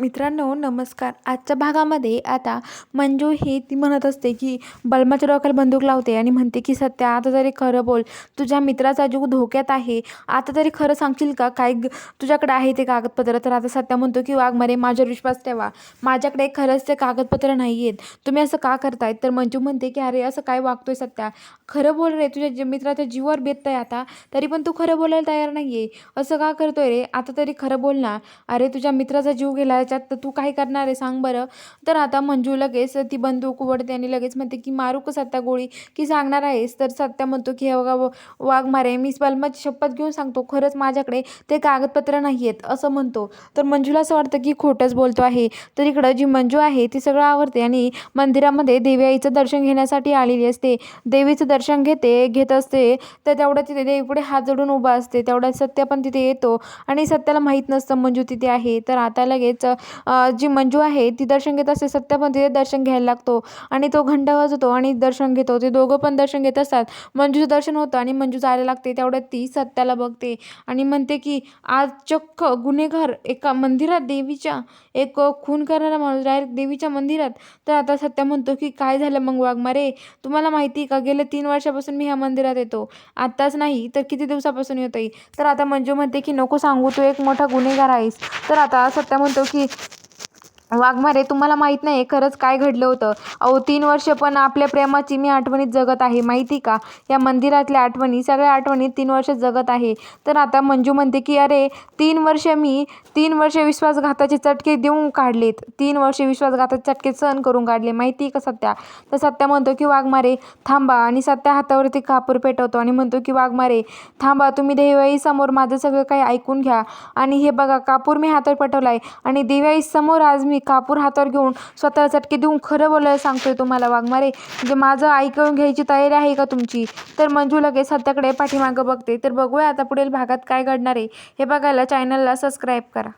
मित्रांनो नमस्कार. आजच्या भागामध्ये आता मंजू ही ती म्हणत असते की बलमाच्या डोक्याला बंदूक लावते आणि म्हणते की सत्या आता तरी खरं बोल. तुझ्या मित्राचा जीव धोक्यात आहे. आता तरी खरं सांगशील का? काय तुझ्याकडे आहे ते कागदपत्र. तर आता सत्या म्हणतो की वाघ मरे माझ्यावर विश्वास ठेवा. माझ्याकडे खरंच ते कागदपत्र नाही आहेत तुम्ही असं का करतायत तर मंजू म्हणते की अरे असं काय वागतोय सत्या? खरं बोल रे तुझ्या जी- मित्राच्या जीवावर बेतताय आता. तरी पण तू खरं बोलायला तयार नाही आहे असं का करतोय रे? आता तरी खरं बोल ना. अरे तुझ्या मित्राचा जीव गेला त्याच्यात तर तू काय करणार आहे सांग बरं. तर आता मंजू लगेच ती बंदूक उघडते आणि लगेच म्हणते की मारू का सत्या गोळी? की सांगणार आहेस? तर सत्या म्हणतो की हे बघा वाघ मारे मी बलमाची शपथ घेऊन सांगतो खरंच माझ्याकडे ते कागदपत्र नाही आहेत असं म्हणतो. तर मंजूला असं वाटतं की खोटंच बोलतो आहे. तर इकडं जी मंजू आहे ती सगळं आवडते आणि मंदिरामध्ये देवी आईचं दर्शन घेण्यासाठी आलेली असते. देवीचं दर्शन घेते घेत असते तर तेवढं तिथे देवीपुढे हात जोडून उभा असते. तेवढ्या सत्य पण तिथे येतो. आणि सत्याला माहीत नसतं मंजू तिथे आहे. तर आता लगेच जी मंजू आहे ती दर्शन घेत असते सत्य पण तिथे दर्शन घ्यायला लागतो आणि तो घंटा वाजवतो आणि दर्शन घेतो. ते दोघं पण दर्शन घेत असतात. मंजूचं दर्शन होतं आणि मंजू जायला लागते. तेवढ्यात ती सत्याला बघते आणि म्हणते की आज चक्क गुन्हेगार एका मंदिरात देवीच्या एक खून करणारा माणूस डायरेक्ट देवीच्या मंदिरात. तर आता सत्या म्हणतो की काय झालं मग वाघमारे तुम्हाला माहिती आहे का? गेल्या तीन वर्षापासून मी ह्या मंदिरात येतो. आत्ताच नाही तर किती दिवसापासून येतोय? तर आता मंजू म्हणते की नको सांगू तू एक मोठा गुन्हेगार आहेस. तर आता सत्या म्हणतो की Bye. वाघमारे तुम्हाला माहीत नाही खरंच काय घडलं होतं. अहो तीन वर्ष पण आपल्या प्रेमाची मी आठवणीत जगत आहे माहिती का? या मंदिरातल्या आठवणी सगळ्या आठवणीत तीन वर्ष जगत आहे. तर आता मंजू म्हणते की अरे तीन वर्ष मी तीन वर्ष विश्वासघाताचे चटके देऊन काढलेत. तीन वर्ष विश्वासघाताचे चटके सहन करून काढले. माहिती आहे का सत्या? तर सत्या म्हणतो की वाघमारे थांबा. आणि सत्या हातावरती कापूर पेटवतो आणि म्हणतो की वाघमारे थांबा तुम्ही देवाई समोर माझं सगळं काही ऐकून घ्या. आणि हे बघा कापूर मी हातावर पेटवला आहे आणि देवाई समोर आज मी कापूर हातावर घेऊन स्वतःला चटके देऊन खरं बोलायला सांगतोय तुम्हाला वाघमारे. म्हणजे माझं ऐकून घ्यायची तयारी आहे का तुमची? तर मंजू लगेच सध्याकडे पाठीमागं बघते. तर बघूया आता पुढील भागात काय घडणार आहे. हे बघायला चॅनलला सबस्क्राईब करा.